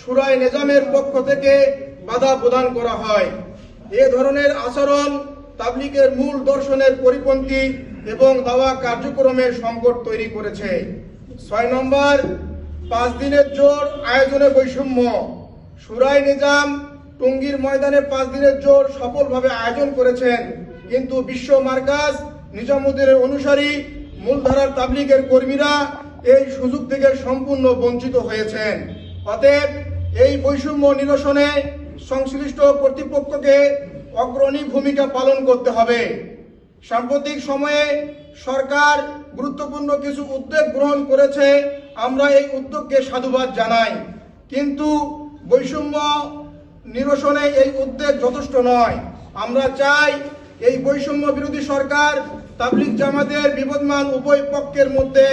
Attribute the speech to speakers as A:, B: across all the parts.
A: সুরায় নিজামের পক্ষ থেকে বাধা প্রদান করা হয়। এ ধরনের আচরণ তাবলিগের মূল দর্শনের পরিপন্থী এবং দাওয়া কার্যক্রমের সংকট তৈরি করেছে। ছয় নম্বর, পাঁচ দিনের জোর আয়োজনে বৈষম্য। সুরাই নিজাম টঙ্গীর ময়দানে পাঁচ দিনের জোর সফলভাবে আয়োজন করেছেন। কিন্তু বিশ্ব মার্কাজ নিজামুদ্দিনের অনুসারী মূলধারার তাবলিগের কর্মীরা এই সুযোগ থেকে সম্পূর্ণ বঞ্চিত হয়েছেন। অতএব এই বৈষম্য নিরসনে সংশ্লিষ্ট কর্তৃপক্ষকে অগ্রণী ভূমিকা পালন করতে হবে। সাম্প্রতিক সময়ে সরকার গুরুত্বপূর্ণ কিছু উদ্যোগ গ্রহণ করেছে, আমরা এই উদ্যোগকে সাধুবাদ জানাই। কিন্তু বৈষম্য নিরসনে এই উদ্যোগ যথেষ্ট নয়। আমরা চাই এই বৈষম্য বিরোধী সরকার, তাবলিগ জামাতের বিবদমান উভয় পক্ষের মধ্যে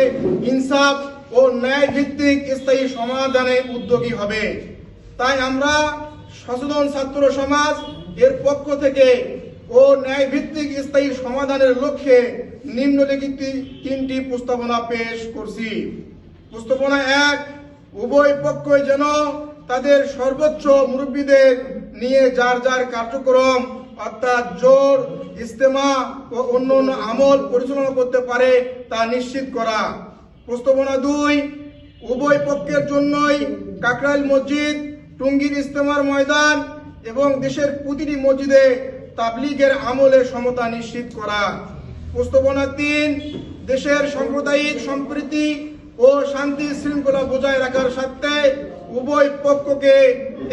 A: ইনসাফ ও ন্যায় ভিত্তিক স্থায়ী সমাধানে উদ্যোগী হবে। তাই আমরা সচেতন ছাত্র সমাজ এর পক্ষ থেকে ও ন্যায় ভিত্তিক স্থায়ী সমাধানের লক্ষ্যে নিম্নলিখিত তিনটি প্রস্তাবনা পেশ করছি। প্রস্তাবনা এক, উভয় পক্ষই যেন তাদের সর্বোচ্চ মুরব্বীদের নিয়ে যার যার কার্যক্রম, অর্থাৎ জোর ইস্তেমা ও অন্য অন্য আমল পরিচালনা করতে পারে তা নিশ্চিত করা। প্রস্তাবনা দুই, উভয় পক্ষের জন্যই কাকরাইল মসজিদ, টুঙ্গির ইস্তেমার ময়দান এবং দেশের প্রতিটি মসজিদে তাবলিগের আমলে সমতা নিশ্চিত করা। প্রস্তাবনা তিন, দেশের সাম্প্রদায়িক সম্প্রীতি ও শান্তি শৃঙ্খলা বজায় রাখার স্বার্থে উভয় পক্ষকে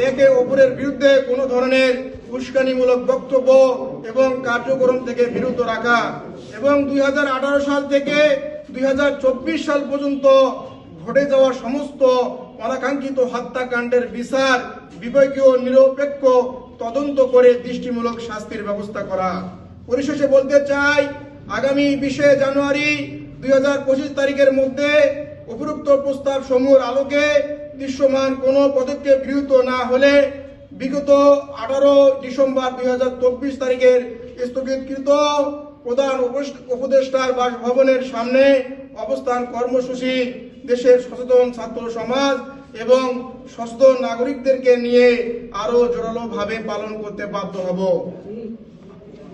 A: একে অপরের বিরুদ্ধে কোনো ধরনের উস্কানিমূলক বক্তব্য এবং কার্যক্রম থেকে বিরত রাখা এবং দুই হাজার আঠারো সাল থেকে দুই হাজার চব্বিশ সাল পর্যন্ত ঘটে যাওয়া সমস্ত অনাকাঙ্ক্ষিত হত্যাকাণ্ডের বিচার, বিবেকীয় নিরপেক্ষ তদন্ত করে দৃষ্টিমূলক শাস্তির ব্যবস্থা করা। পরিশেষে বলতে চাই, আগামী বিশে জানুয়ারি দুই হাজার পঁচিশ তারিখের মধ্যে উপরোক্ত প্রস্তাব সমূহের আলোকে দৃশ্যমান কোনো পদক্ষেপ গৃহীত না হলে বিগত আঠারো ডিসেম্বর দুই হাজার চব্বিশ তারিখের স্থগিতকৃত প্রধান উপদেষ্টার বাসভবনের সামনে অবস্থান কর্মসূচি দেশের সচেতন ছাত্র সমাজ এবং সচেতন নাগরিকদেরকে নিয়ে আরও জোরালোভাবে পালন করতে বাধ্য হব।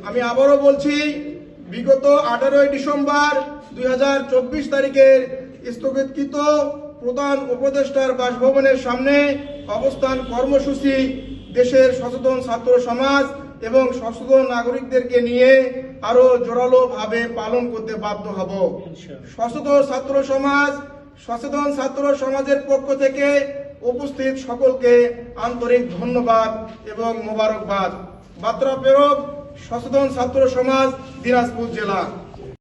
A: আমি আবারও বলছি, বিগত আঠারোই ডিসেম্বর দুই হাজার চব্বিশ তারিখের স্থগিতকৃত প্রধান উপদেষ্টার বাসভবনের সামনে অবস্থান কর্মসূচি দেশের সচেতন ছাত্র সমাজ এবং সচেতন নাগরিকদেরকে নিয়ে আরও জোরালো ভাবে পালন করতে বাধ্য হব। সচেতন ছাত্র সমাজ সচেতন ছাত্র সমাজের পক্ষ থেকে উপস্থিত সকলকে আন্তরিক ধন্যবাদ এবং মোবারকবাদ। বার্তা প্রেরক সচেতন ছাত্র সমাজ দিনাজপুর জেলা।